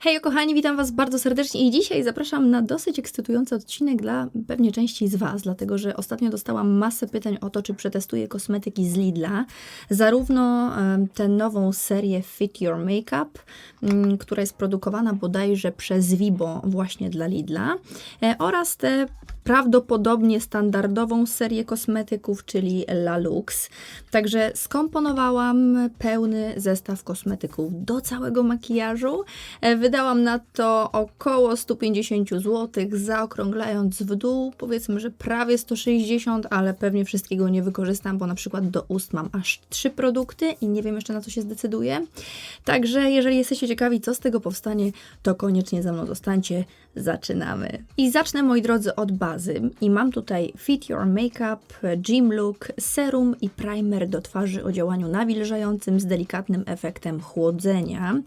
Hej kochani, witam Was bardzo serdecznie i dzisiaj zapraszam na dosyć ekscytujący odcinek dla pewnie części z Was, dlatego że ostatnio dostałam masę pytań o to, czy przetestuję kosmetyki z Lidla, zarówno tę nową serię Fit Your Makeup, mm, która jest produkowana bodajże przez Vibo właśnie dla Lidla, e, oraz tę prawdopodobnie standardową serię kosmetyków, czyli La Lux. Także skomponowałam pełny zestaw kosmetyków do całego makijażu. E, Wydałam na to około 150 zł, zaokrąglając w dół, powiedzmy, że prawie 160, ale pewnie wszystkiego nie wykorzystam, bo na przykład do ust mam aż trzy produkty i nie wiem jeszcze na co się zdecyduję. Także jeżeli jesteście ciekawi, co z tego powstanie, to koniecznie ze mną zostańcie. Zaczynamy. I zacznę, moi drodzy, od bazy. I mam tutaj Fit Your Makeup, Gym Look, serum i primer do twarzy o działaniu nawilżającym z delikatnym efektem chłodzenia.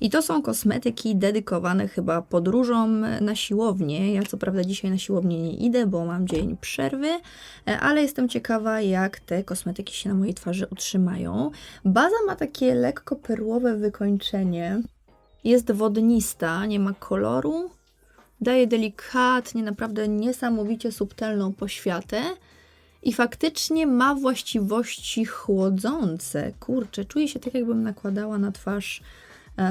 I to są kosmetyki dedykowane chyba podróżom na siłownię. Ja co prawda dzisiaj na siłownię nie idę, bo mam dzień przerwy, e, ale jestem ciekawa, jak te kosmetyki się na mojej twarzy utrzymają. Baza ma takie lekko perłowe wykończenie. Jest wodnista, nie ma koloru. Daje delikatnie, naprawdę niesamowicie subtelną poświatę. I faktycznie ma właściwości chłodzące. Kurczę, czuję się tak, jakbym nakładała na twarz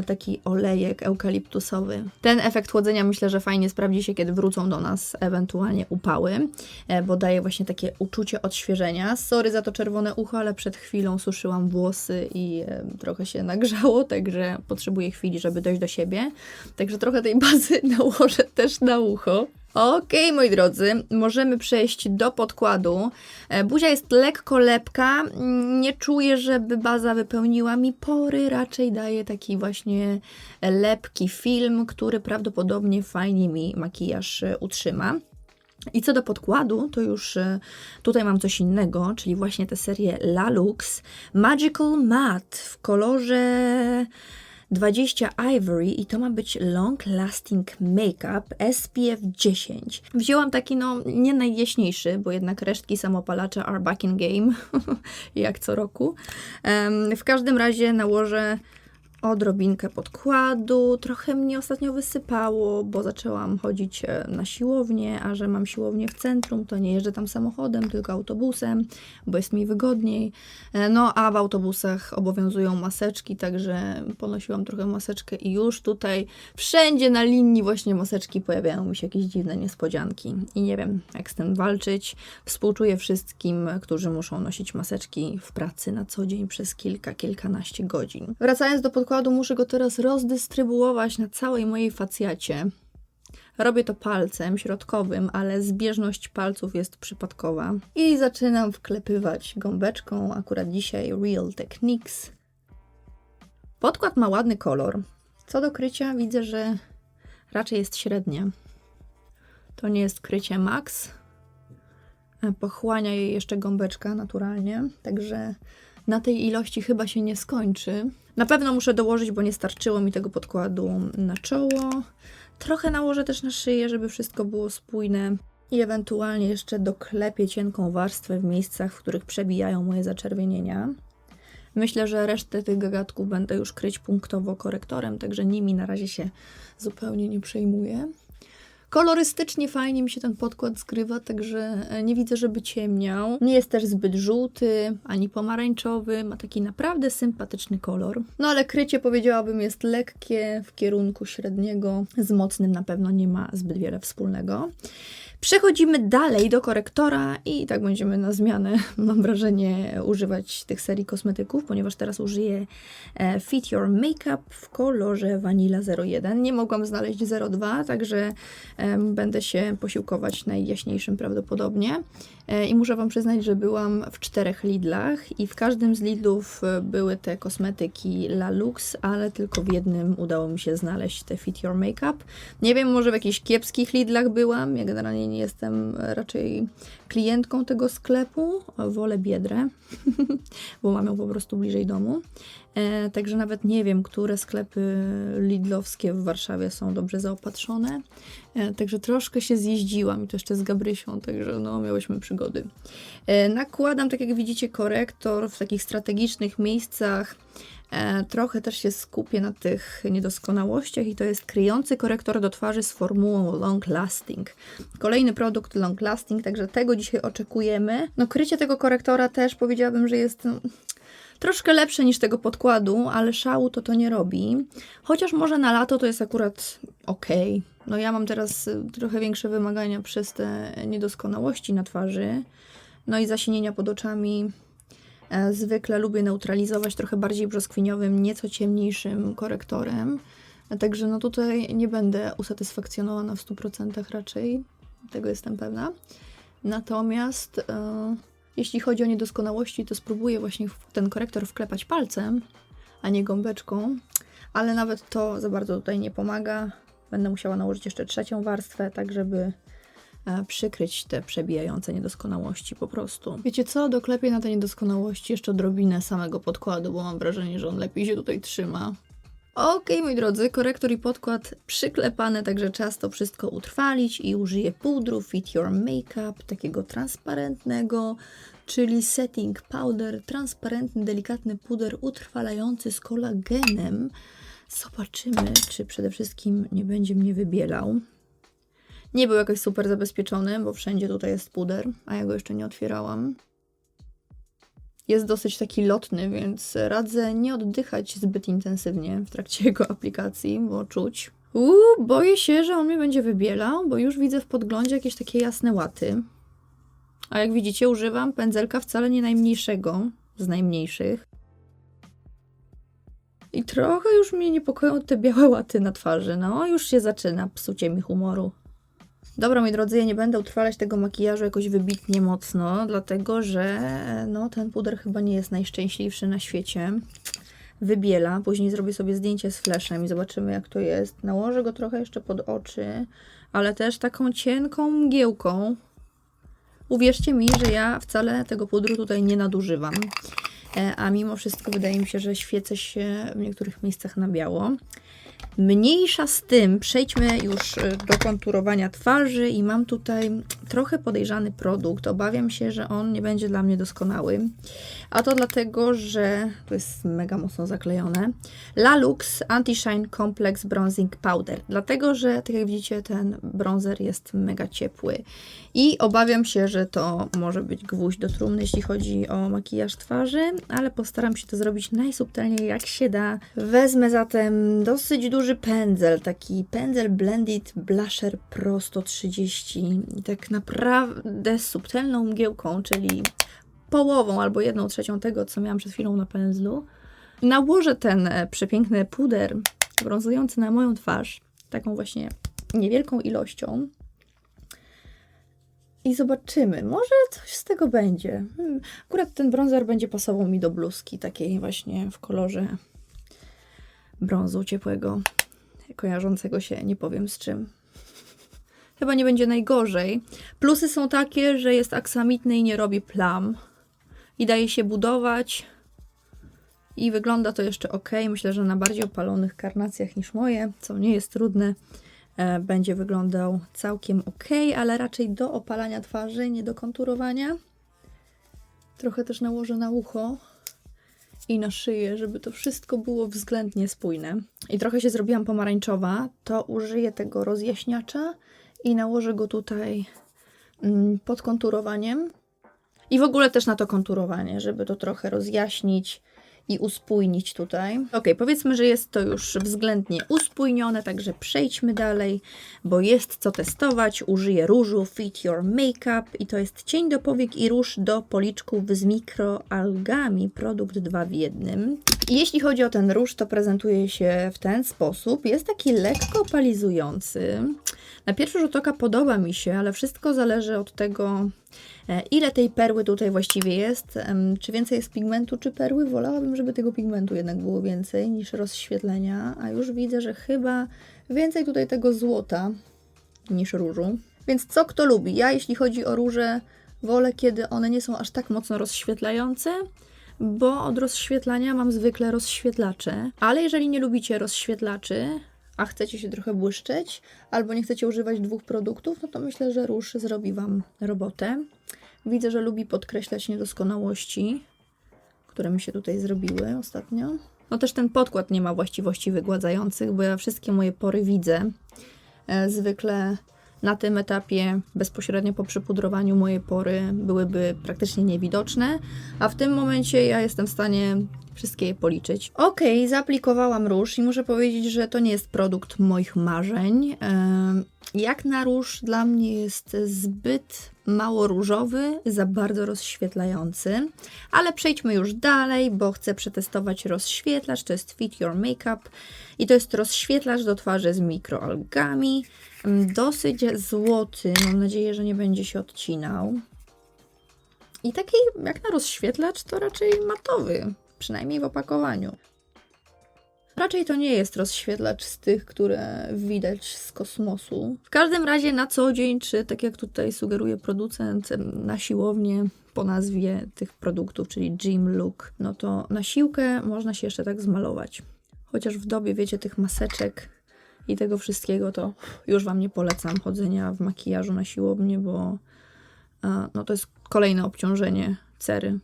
taki olejek eukaliptusowy. Ten efekt chłodzenia myślę, że fajnie sprawdzi się, kiedy wrócą do nas ewentualnie upały, e, bo daje właśnie takie uczucie odświeżenia. Sorry za to czerwone ucho, ale przed chwilą suszyłam włosy i e, trochę się nagrzało, także potrzebuję chwili, żeby dojść do siebie. Także trochę tej bazy nałożę też na ucho. Okej, moi drodzy, możemy przejść do podkładu. E, Buzia jest lekko lepka. Nie czuję, żeby baza wypełniła mi pory. Raczej daje taki właśnie lepki film, który prawdopodobnie fajnie mi makijaż e, utrzyma. I co do podkładu, to już e, tutaj mam coś innego, czyli właśnie tę serię La Lux Magical Matte w kolorze 20 Ivory i to ma być Long Lasting Makeup SPF 10. Wzięłam taki, no, nie najjaśniejszy, bo jednak resztki samopalacza are back in game, jak co roku. Em, w każdym razie nałożę odrobinkę podkładu. Trochę mnie ostatnio wysypało, bo zaczęłam chodzić e, na siłownię, a że mam siłownię w centrum, to nie jeżdżę tam samochodem, tylko autobusem, bo jest mi wygodniej. E, No a w autobusach obowiązują maseczki, także ponosiłam trochę maseczkę i już tutaj wszędzie na linii właśnie maseczki pojawiają mi się jakieś dziwne niespodzianki. I nie wiem, jak z tym walczyć. Współczuję wszystkim, którzy muszą nosić maseczki w pracy na co dzień przez kilka, kilkanaście godzin. Wracając do podkładu, muszę go teraz rozdystrybuować na całej mojej facjacie. Robię to palcem środkowym, ale zbieżność palców jest przypadkowa. I zaczynam wklepywać gąbeczką, akurat dzisiaj Real Techniques. Podkład ma ładny kolor. Co do krycia, widzę, że raczej jest średnie. To nie jest krycie max. E, Pochłania je jeszcze gąbeczka naturalnie, także na tej ilości chyba się nie skończy. Na pewno muszę dołożyć, bo nie starczyło mi tego podkładu na czoło. Trochę nałożę też na szyję, żeby wszystko było spójne. I ewentualnie jeszcze doklepię cienką warstwę w miejscach, w których przebijają moje zaczerwienienia. Myślę, że resztę tych gagatków będę już kryć punktowo korektorem, także nimi na razie się zupełnie nie przejmuję. Kolorystycznie fajnie mi się ten podkład zgrywa, także e, nie widzę, żeby ciemniał. Nie jest też zbyt żółty, ani pomarańczowy, ma taki naprawdę sympatyczny kolor. No ale krycie powiedziałabym jest lekkie, w kierunku średniego, z mocnym na pewno nie ma zbyt wiele wspólnego. Przechodzimy dalej do korektora i tak będziemy na zmianę, mam wrażenie, używać tych serii kosmetyków, ponieważ teraz użyję e, Fit Your Makeup w kolorze Vanilla 01. Nie mogłam znaleźć 02, także będę się posiłkować najjaśniejszym prawdopodobnie. E, I muszę Wam przyznać, że byłam w czterech Lidlach i w każdym z Lidlów e, były te kosmetyki La Lux, ale tylko w jednym udało mi się znaleźć te Fit Your Makeup. Nie wiem, może w jakichś kiepskich Lidlach byłam. Ja generalnie nie jestem raczej klientką tego sklepu. Wolę Biedrę, bo mam ją po prostu bliżej domu. E, także nawet nie wiem, które sklepy Lidlowskie w Warszawie są dobrze zaopatrzone. E, także troszkę się zjeździłam i to jeszcze z Gabrysią, także no, miałyśmy przygody. E, nakładam, tak jak widzicie, korektor w takich strategicznych miejscach. E, trochę też się skupię na tych niedoskonałościach i to jest kryjący korektor do twarzy z formułą Long Lasting. Kolejny produkt Long Lasting, także tego dzisiaj oczekujemy. No krycie tego korektora też powiedziałabym, że jest no, troszkę lepsze niż tego podkładu, ale szału to to nie robi. Chociaż może na lato to jest akurat ok. No ja mam teraz y, trochę większe wymagania przez te niedoskonałości na twarzy. No i zasinienia pod oczami E, Zwykle lubię neutralizować trochę bardziej brzoskwiniowym, nieco ciemniejszym korektorem. Także no tutaj nie będę usatysfakcjonowana w 100% raczej, tego jestem pewna. Natomiast e, jeśli chodzi o niedoskonałości, to spróbuję właśnie ten korektor wklepać palcem, a nie gąbeczką, ale nawet to za bardzo tutaj nie pomaga. Będę musiała nałożyć jeszcze trzecią warstwę, tak żeby e, przykryć te przebijające niedoskonałości po prostu. Wiecie co, doklepię na te niedoskonałości jeszcze odrobinę samego podkładu, bo mam wrażenie, że on lepiej się tutaj trzyma. Okej, moi drodzy, korektor i podkład przyklepane, także czas to wszystko utrwalić i użyję pudru Fit Your Makeup, takiego transparentnego, czyli setting powder, transparentny, delikatny puder utrwalający z kolagenem. Zobaczymy, czy przede wszystkim nie będzie mnie wybielał. Nie był jakoś super zabezpieczony, bo wszędzie tutaj jest puder, a ja go jeszcze nie otwierałam. Jest dosyć taki lotny, więc radzę nie oddychać zbyt intensywnie w trakcie jego aplikacji, bo czuć. Uuu, boję się, że on mnie będzie wybielał, bo już widzę w podglądzie jakieś takie jasne łaty. A jak widzicie, używam pędzelka wcale nie najmniejszego z najmniejszych. I trochę już mnie niepokoją te białe łaty na twarzy. No, już się zaczyna psucie mi humoru. Dobra, moi drodzy, ja nie będę utrwalać tego makijażu jakoś wybitnie mocno, dlatego że no, ten puder chyba nie jest najszczęśliwszy na świecie. Wybiela, później zrobię sobie zdjęcie z flashem i zobaczymy jak to jest. Nałożę go trochę jeszcze pod oczy, ale też taką cienką mgiełką. Uwierzcie mi, że ja wcale tego pudru tutaj nie nadużywam. E, A mimo wszystko wydaje mi się, że świecę się w niektórych miejscach na biało. Mniejsza z tym, przejdźmy już y, do konturowania twarzy i mam tutaj trochę podejrzany produkt. Obawiam się, że on nie będzie dla mnie doskonały. A to dlatego, że to jest mega mocno zaklejone. Lalux Anti-Shine Complex Bronzing Powder. Dlatego, że tak jak widzicie, ten bronzer jest mega ciepły. I obawiam się, że to może być gwóźdź do trumny, jeśli chodzi o makijaż twarzy, ale postaram się to zrobić najsubtelniej jak się da. Wezmę zatem dosyć duży pędzel, taki pędzel Blended Blusher Pro 130 i tak naprawdę subtelną mgiełką, czyli połową albo jedną trzecią tego, co miałam przed chwilą na pędzlu. Nałożę ten e, przepiękny puder brązujący na moją twarz, taką właśnie niewielką ilością. I zobaczymy, może coś z tego będzie. Hmm, Akurat ten bronzer będzie pasował mi do bluzki, takiej właśnie w kolorze brązu ciepłego, kojarzącego się nie powiem z czym. Chyba nie będzie najgorzej. Plusy są takie, że jest aksamitny i nie robi plam. I daje się budować. I wygląda to jeszcze ok. Myślę, że na bardziej opalonych karnacjach niż moje, co nie jest trudne, e, będzie wyglądał całkiem ok, ale raczej do opalania twarzy, nie do konturowania. Trochę też nałożę na ucho i na szyję, żeby to wszystko było względnie spójne. I trochę się zrobiłam pomarańczowa, to użyję tego rozjaśniacza i nałożę go tutaj mm, pod konturowaniem. I w ogóle też na to konturowanie, żeby to trochę rozjaśnić i uspójnić tutaj. Ok, powiedzmy, że jest to już względnie uspójnione, także przejdźmy dalej, bo jest co testować. Użyję różu Fit Your Makeup i to jest cień do powiek i róż do policzków z mikroalgami, produkt 2 w jednym. Jeśli chodzi o ten róż, to prezentuje się w ten sposób. Jest taki lekko opalizujący. Na pierwszy rzut oka podoba mi się, ale wszystko zależy od tego, e, ile tej perły tutaj właściwie jest. Czy więcej jest pigmentu, czy perły? Wolałabym, żeby tego pigmentu jednak było więcej niż rozświetlenia, a już widzę, że chyba więcej tutaj tego złota niż różu. Więc co kto lubi? Ja, jeśli chodzi o róże, wolę, kiedy one nie są aż tak mocno rozświetlające, bo od rozświetlania mam zwykle rozświetlacze, ale jeżeli nie lubicie rozświetlaczy, a chcecie się trochę błyszczeć, albo nie chcecie używać dwóch produktów, no to myślę, że róż zrobi Wam robotę. Widzę, że lubi podkreślać niedoskonałości, które mi się tutaj zrobiły ostatnio. No też ten podkład nie ma właściwości wygładzających, bo ja wszystkie moje pory widzę. E, Zwykle na tym etapie, bezpośrednio po przypudrowaniu, moje pory byłyby praktycznie niewidoczne, a w tym momencie ja jestem w stanie wszystkie je policzyć. Ok, zaaplikowałam róż i muszę powiedzieć, że to nie jest produkt moich marzeń. Jak na róż dla mnie jest zbyt mało różowy, za bardzo rozświetlający. Ale przejdźmy już dalej, bo chcę przetestować rozświetlacz. To jest Fit Your Makeup i to jest rozświetlacz do twarzy z mikroalgami. Mm, Dosyć złoty, mam nadzieję, że nie będzie się odcinał. I taki jak na rozświetlacz to raczej matowy, przynajmniej w opakowaniu. Raczej to nie jest rozświetlacz z tych, które widać z kosmosu. W każdym razie na co dzień, czy tak jak tutaj sugeruje producent, na siłownię po nazwie tych produktów, czyli Gym Look, no to na siłkę można się jeszcze tak zmalować. Chociaż w dobie, wiecie, tych maseczek i tego wszystkiego, to już Wam nie polecam chodzenia w makijażu na siłownię, bo a, no to jest kolejne obciążenie cery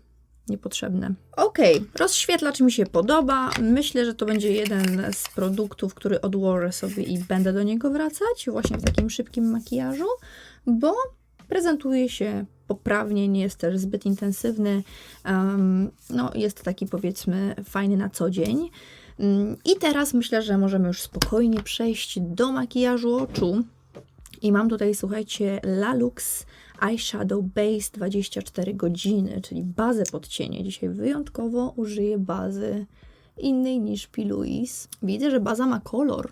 niepotrzebne. Ok, rozświetlacz mi się podoba. Myślę, że to będzie jeden z produktów, który odłożę sobie i będę do niego wracać właśnie w takim szybkim makijażu, bo prezentuje się poprawnie, nie jest też zbyt intensywny. Um, no, jest taki powiedzmy fajny na co dzień. Mm, I teraz myślę, że możemy już spokojnie przejść do makijażu oczu. I mam tutaj, słuchajcie, Lalux Eyeshadow Base 24 godziny, czyli bazę pod cienie. Dzisiaj wyjątkowo użyję bazy innej niż Piluis. Widzę, że baza ma kolor,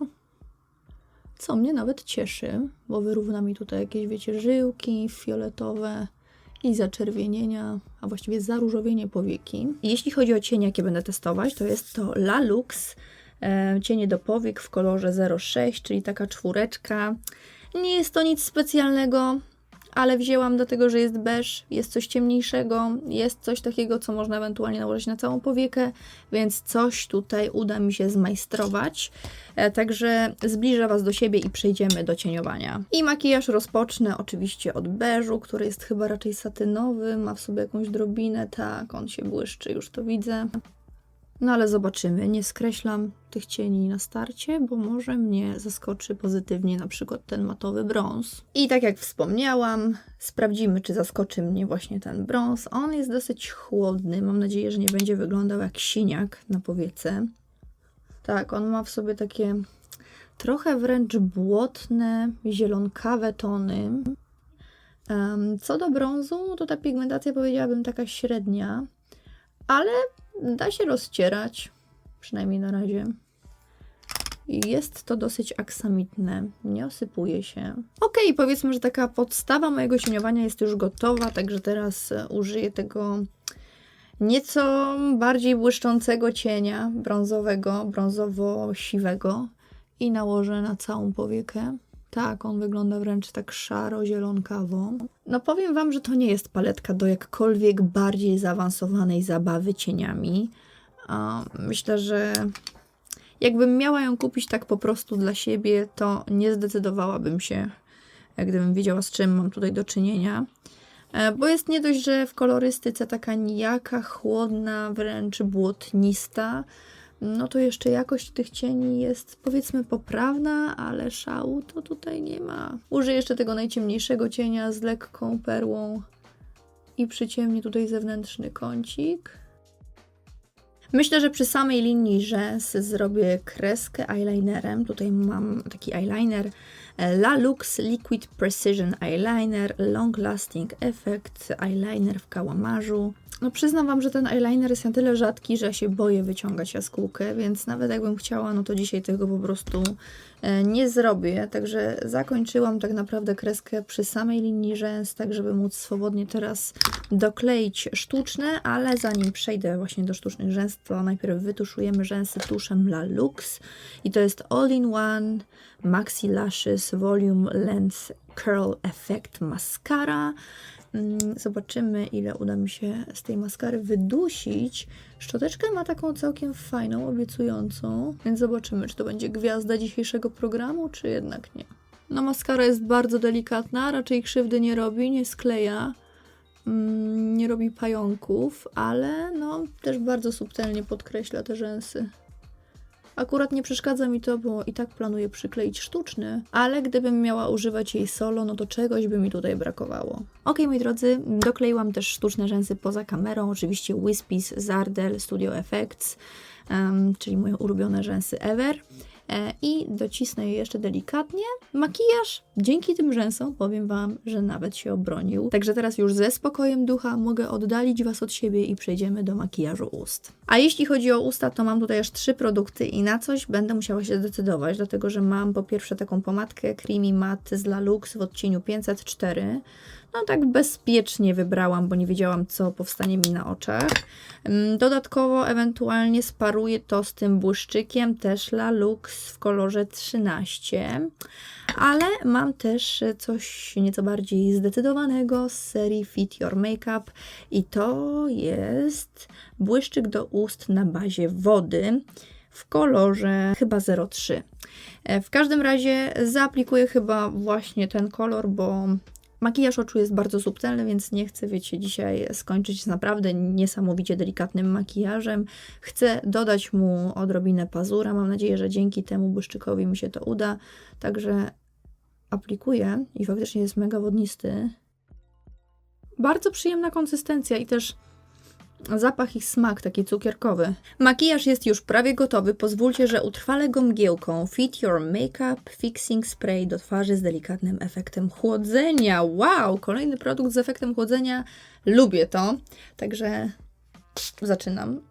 co mnie nawet cieszy, bo wyrówna mi tutaj jakieś, wiecie, żyłki fioletowe i zaczerwienienia, a właściwie zaróżowienie powieki. Jeśli chodzi o cienie, jakie będę testować, to jest to Lalux e, cienie do powiek w kolorze 06, czyli taka czwóreczka. Nie jest to nic specjalnego, ale wzięłam dlatego, że jest beż, jest coś ciemniejszego, jest coś takiego, co można ewentualnie nałożyć na całą powiekę, więc coś tutaj uda mi się zmajstrować. E, Także zbliżę Was do siebie i przejdziemy do cieniowania. I makijaż rozpocznę oczywiście od beżu, który jest chyba raczej satynowy, ma w sobie jakąś drobinę, tak, on się błyszczy, już to widzę. No ale zobaczymy, nie skreślam tych cieni na starcie, bo może mnie zaskoczy pozytywnie na przykład ten matowy brąz. I tak jak wspomniałam, sprawdzimy, czy zaskoczy mnie właśnie ten brąz. On jest dosyć chłodny, mam nadzieję, że nie będzie wyglądał jak siniak na powiece. Tak, on ma w sobie takie trochę wręcz błotne, zielonkawe tony. Em, Co do brązu, to ta pigmentacja powiedziałabym taka średnia, ale da się rozcierać, przynajmniej na razie. Jest to dosyć aksamitne, nie osypuje się. Ok, powiedzmy, że taka podstawa mojego cieniowania jest już gotowa, także teraz e, użyję tego nieco bardziej błyszczącego cienia brązowego, brązowo-siwego i nałożę na całą powiekę. Tak, on wygląda wręcz tak szaro-zielonkawo. No powiem Wam, że to nie jest paletka do jakkolwiek bardziej zaawansowanej zabawy cieniami. Myślę, że jakbym miała ją kupić tak po prostu dla siebie, to nie zdecydowałabym się, gdybym wiedziała, z czym mam tutaj do czynienia. E, Bo jest nie dość, że w kolorystyce taka nijaka, chłodna, wręcz błotnista, no to jeszcze jakość tych cieni jest powiedzmy poprawna, ale szału to tutaj nie ma. Użyję jeszcze tego najciemniejszego cienia z lekką perłą i przyciemnię tutaj zewnętrzny kącik. Myślę, że przy samej linii rzęs zrobię kreskę eyelinerem. Tutaj mam taki eyeliner e, La Lux Liquid Precision Eyeliner Long Lasting Effect Eyeliner w kałamarzu. No przyznam Wam, że ten eyeliner jest na tyle rzadki, że się boję wyciągać jaskółkę, więc nawet jakbym chciała, no to dzisiaj tego po prostu nie zrobię. Także zakończyłam tak naprawdę kreskę przy samej linii rzęs, tak żeby móc swobodnie teraz dokleić sztuczne, ale zanim przejdę właśnie do sztucznych rzęs, to najpierw wytuszujemy rzęsy tuszem La Lux i to jest All-in-One Maxi Lashes Volume Length Curl Effect Mascara. Mm, zobaczymy, ile uda mi się z tej maskary wydusić. Szczoteczkę ma taką całkiem fajną, obiecującą, więc zobaczymy, czy to będzie gwiazda dzisiejszego programu, czy jednak nie. No, maskara jest bardzo delikatna, raczej krzywdy nie robi, nie skleja, mm, nie robi pająków, ale no, też bardzo subtelnie podkreśla te rzęsy. Akurat nie przeszkadza mi to, bo i tak planuję przykleić sztuczny, ale gdybym miała używać jej solo, no to czegoś by mi tutaj brakowało. Ok, moi drodzy, dokleiłam też sztuczne rzęsy poza kamerą, oczywiście Wispis, Zardel, Studio Effects, um, czyli moje ulubione rzęsy ever. E, i docisnę je jeszcze delikatnie. Makijaż dzięki tym rzęsom powiem Wam, że nawet się obronił. Także teraz już ze spokojem ducha mogę oddalić Was od siebie i przejdziemy do makijażu ust. A jeśli chodzi o usta, to mam tutaj aż trzy produkty i na coś będę musiała się zdecydować, dlatego że mam po pierwsze taką pomadkę Creamy Matte z La Lux w odcieniu 504, no tak bezpiecznie wybrałam, bo nie wiedziałam, co powstanie mi na oczach. Mm, dodatkowo ewentualnie sparuję to z tym błyszczykiem Tesla Lux w kolorze 13. Ale mam też coś nieco bardziej zdecydowanego z serii Fit Your Makeup i to jest błyszczyk do ust na bazie wody w kolorze chyba 03. E, w każdym razie zaaplikuję chyba właśnie ten kolor, bo Makijaż oczu jest bardzo subtelny, więc nie chcę, wiecie, dzisiaj skończyć z naprawdę niesamowicie delikatnym makijażem. Chcę dodać mu odrobinę pazura. Mam nadzieję, że dzięki temu błyszczykowi mi się to uda. Także aplikuję i faktycznie jest mega wodnisty. Bardzo przyjemna konsystencja i też Zapach i smak taki cukierkowy. Makijaż jest już prawie gotowy. Pozwólcie, że utrwalę go mgiełką Fit Your Makeup Fixing Spray do twarzy z delikatnym efektem chłodzenia. Wow! Kolejny produkt z efektem chłodzenia. Lubię to. Także zaczynam.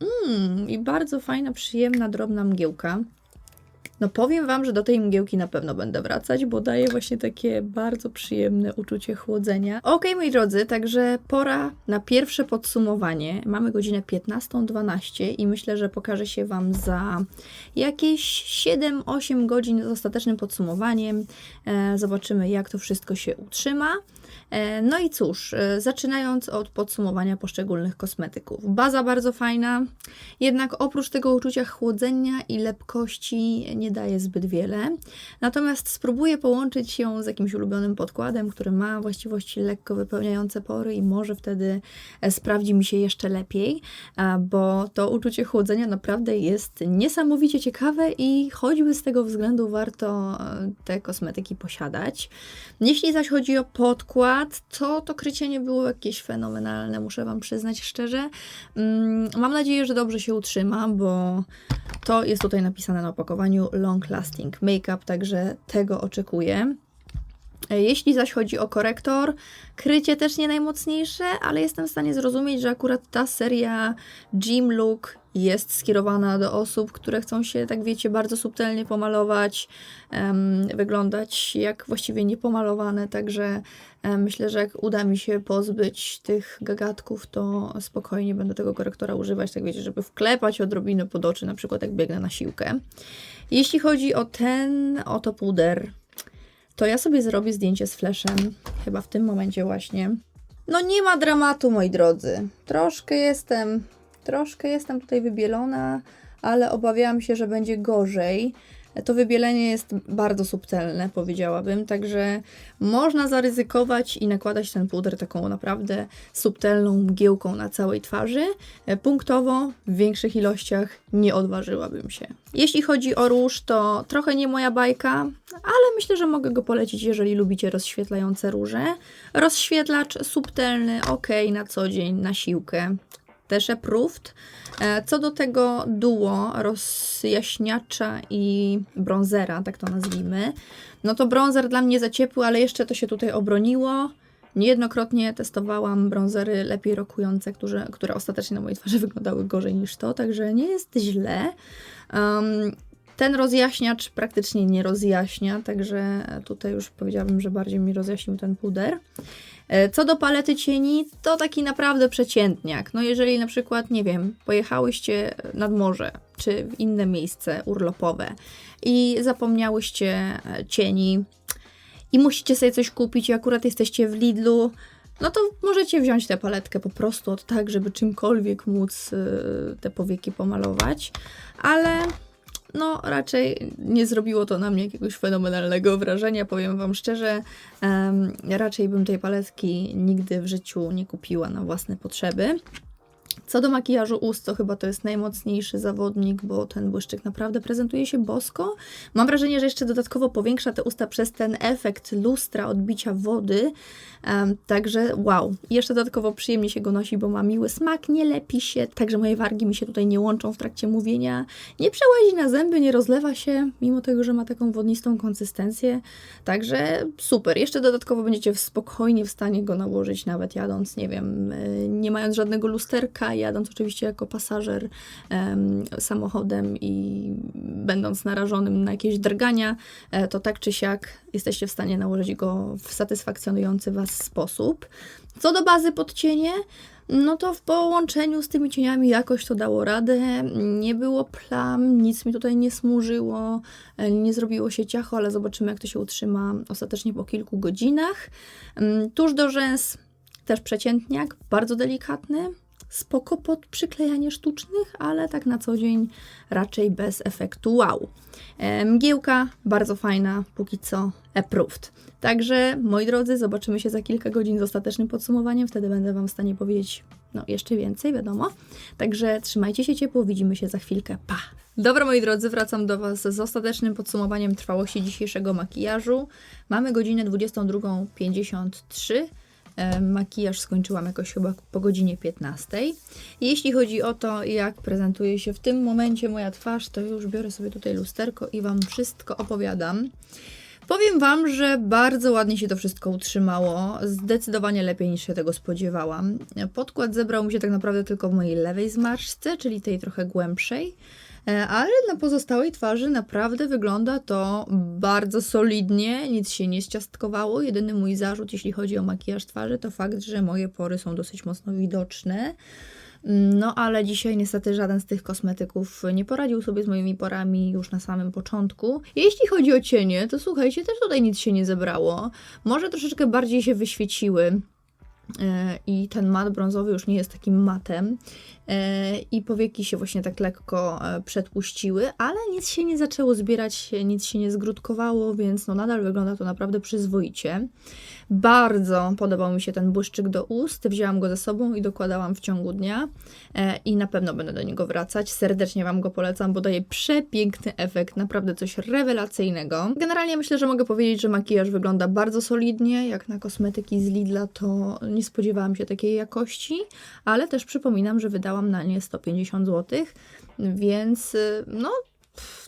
Mmm, i bardzo fajna, przyjemna, drobna mgiełka. No powiem Wam, że do tej mgiełki na pewno będę wracać, bo daje właśnie takie bardzo przyjemne uczucie chłodzenia. Ok, moi drodzy, także pora na pierwsze podsumowanie. Mamy godzinę 15.12 i myślę, że pokażę się Wam za jakieś 7-8 godzin z ostatecznym podsumowaniem. E, zobaczymy, jak to wszystko się utrzyma. E, no i cóż, e, zaczynając od podsumowania poszczególnych kosmetyków. Baza bardzo fajna, jednak oprócz tego uczucia chłodzenia i lepkości nie daje zbyt wiele. Natomiast spróbuję połączyć ją z jakimś ulubionym podkładem, który ma właściwości lekko wypełniające pory i może wtedy e, sprawdzi mi się jeszcze lepiej, bo to uczucie chłodzenia naprawdę jest niesamowicie ciekawe i choćby z tego względu warto te kosmetyki posiadać. Jeśli zaś chodzi o podkład, to to krycie nie było jakieś fenomenalne, muszę Wam przyznać szczerze. Mm, mam nadzieję, że dobrze się utrzyma, bo to jest tutaj napisane na opakowaniu Long Lasting Makeup, także tego oczekuję. Jeśli zaś chodzi o korektor, krycie też nie najmocniejsze, ale jestem w stanie zrozumieć, że akurat ta seria Gym Look jest skierowana do osób, które chcą się, tak wiecie, bardzo subtelnie pomalować, um, wyglądać jak właściwie niepomalowane, także um, myślę, że jak uda mi się pozbyć tych gagatków, to spokojnie będę tego korektora używać, tak wiecie, żeby wklepać odrobinę pod oczy, na przykład jak biegnę na siłkę. Jeśli chodzi o ten oto puder, to ja sobie zrobię zdjęcie z flashem, chyba w tym momencie właśnie. No nie ma dramatu, moi drodzy. Troszkę jestem Troszkę jestem tutaj wybielona, ale obawiałam się, że będzie gorzej. To wybielenie jest bardzo subtelne, powiedziałabym, także można zaryzykować i nakładać ten puder taką naprawdę subtelną mgiełką na całej twarzy. Punktowo w większych ilościach nie odważyłabym się. Jeśli chodzi o róż, to trochę nie moja bajka, ale myślę, że mogę go polecić, jeżeli lubicie rozświetlające róże. Rozświetlacz subtelny, ok, na co dzień, na siłkę też approved. E, co do tego duo rozjaśniacza i bronzera, tak to nazwijmy, no to bronzer dla mnie za ciepły, ale jeszcze to się tutaj obroniło. Niejednokrotnie testowałam bronzery lepiej rokujące, które, które ostatecznie na mojej twarzy wyglądały gorzej niż to, także nie jest źle. Um, ten rozjaśniacz praktycznie nie rozjaśnia, także tutaj już powiedziałabym, że bardziej mi rozjaśnił ten puder. E, co do palety cieni, to taki naprawdę przeciętniak. No jeżeli na przykład, nie wiem, pojechałyście nad morze, czy w inne miejsce urlopowe i zapomniałyście e, cieni i musicie sobie coś kupić i akurat jesteście w Lidlu, no to możecie wziąć tę paletkę po prostu od tak, żeby czymkolwiek móc y, te powieki pomalować, ale no raczej nie zrobiło to na mnie jakiegoś fenomenalnego wrażenia, powiem Wam szczerze. Em, raczej bym tej paletki nigdy w życiu nie kupiła na własne potrzeby. Co do makijażu ust, to chyba to jest najmocniejszy zawodnik, bo ten błyszczyk naprawdę prezentuje się bosko. Mam wrażenie, że jeszcze dodatkowo powiększa te usta przez ten efekt lustra, odbicia wody. Em, także wow. Jeszcze dodatkowo przyjemnie się go nosi, bo ma miły smak, nie lepi się, także moje wargi mi się tutaj nie łączą w trakcie mówienia. Nie przełazi na zęby, nie rozlewa się, mimo tego, że ma taką wodnistą konsystencję. Także super. Jeszcze dodatkowo będziecie spokojnie w stanie go nałożyć, nawet jadąc, nie wiem, y, nie mając żadnego lusterka, jadąc oczywiście jako pasażer em, samochodem i będąc narażonym na jakieś drgania, e, to tak czy siak jesteście w stanie nałożyć go w satysfakcjonujący Was sposób. Co do bazy podcienie, no to w połączeniu z tymi cieniami jakoś to dało radę. Nie było plam, nic mi tutaj nie smurzyło, e, nie zrobiło się ciacho, ale zobaczymy, jak to się utrzyma ostatecznie po kilku godzinach. Mm, Tuż do rzęs też przeciętniak, bardzo delikatny. Spoko pod przyklejanie sztucznych, ale tak na co dzień raczej bez efektu wow. Mgiełka bardzo fajna, póki co approved. Także moi drodzy, zobaczymy się za kilka godzin z ostatecznym podsumowaniem. Wtedy będę Wam w stanie powiedzieć no, jeszcze więcej, wiadomo. Także trzymajcie się ciepło, widzimy się za chwilkę. Pa! Dobra, moi drodzy, wracam do Was z ostatecznym podsumowaniem trwałości dzisiejszego makijażu. Mamy godzinę 22.53. Makijaż skończyłam jakoś chyba po godzinie 15. Jeśli chodzi o to, jak prezentuje się w tym momencie moja twarz, to już biorę sobie tutaj lusterko i Wam wszystko opowiadam. Powiem Wam, że bardzo ładnie się to wszystko utrzymało. Zdecydowanie lepiej niż się tego spodziewałam. Podkład zebrał mi się tak naprawdę tylko w mojej lewej zmarszce, czyli tej trochę głębszej. E, Ale na pozostałej twarzy naprawdę wygląda to bardzo solidnie, nic się nie zciastkowało. Jedyny mój zarzut, jeśli chodzi o makijaż twarzy, to fakt, że moje pory są dosyć mocno widoczne. No, ale dzisiaj niestety żaden z tych kosmetyków nie poradził sobie z moimi porami już na samym początku. Jeśli chodzi o cienie, to słuchajcie, też tutaj nic się nie zebrało. Może troszeczkę bardziej się wyświeciły. I ten mat brązowy już nie jest takim matem. E, I powieki się właśnie tak lekko e, przetłuściły, ale nic się nie zaczęło zbierać, nic się nie zgrudkowało, więc no nadal wygląda to naprawdę przyzwoicie. Bardzo podobał mi się ten błyszczyk do ust. Wzięłam go ze sobą i dokładałam w ciągu dnia e, i na pewno będę do niego wracać. Serdecznie Wam go polecam, bo daje przepiękny efekt, naprawdę coś rewelacyjnego. Generalnie myślę, że mogę powiedzieć, że makijaż wygląda bardzo solidnie. Jak na kosmetyki z Lidla, to nie spodziewałam się takiej jakości, ale też przypominam, że wydałam na nie 150 zł, więc y, no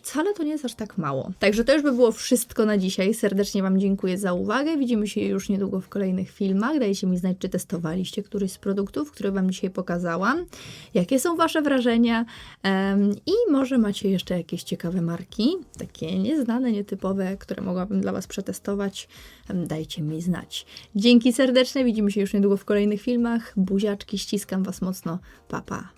wcale to nie jest aż tak mało. Także to już by było wszystko na dzisiaj. Serdecznie Wam dziękuję za uwagę. Widzimy się już niedługo w kolejnych filmach. Dajcie mi znać, czy testowaliście któryś z produktów, które Wam dzisiaj pokazałam. Jakie są Wasze wrażenia? Em, I może macie jeszcze jakieś ciekawe marki, takie nieznane, nietypowe, które mogłabym dla Was przetestować. Em, Dajcie mi znać. Dzięki serdeczne. Widzimy się już niedługo w kolejnych filmach. Buziaczki, ściskam Was mocno. Pa, pa.